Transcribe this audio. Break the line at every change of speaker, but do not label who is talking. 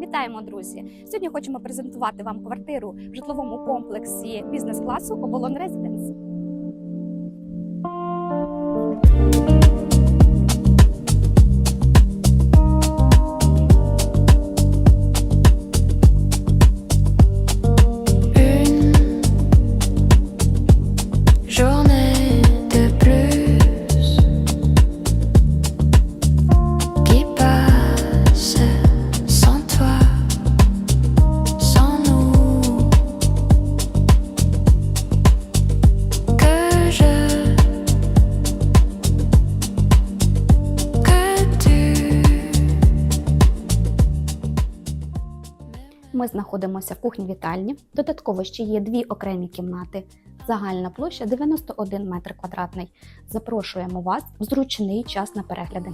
Вітаємо, друзі! Сьогодні хочемо презентувати вам квартиру в житловому комплексі бізнес-класу Оболон Резиденс.
Une
Ми знаходимося в кухні вітальні. Додатково ще є дві окремі кімнати. Загальна площа 91 метр квадратний. Запрошуємо вас в зручний час на перегляди.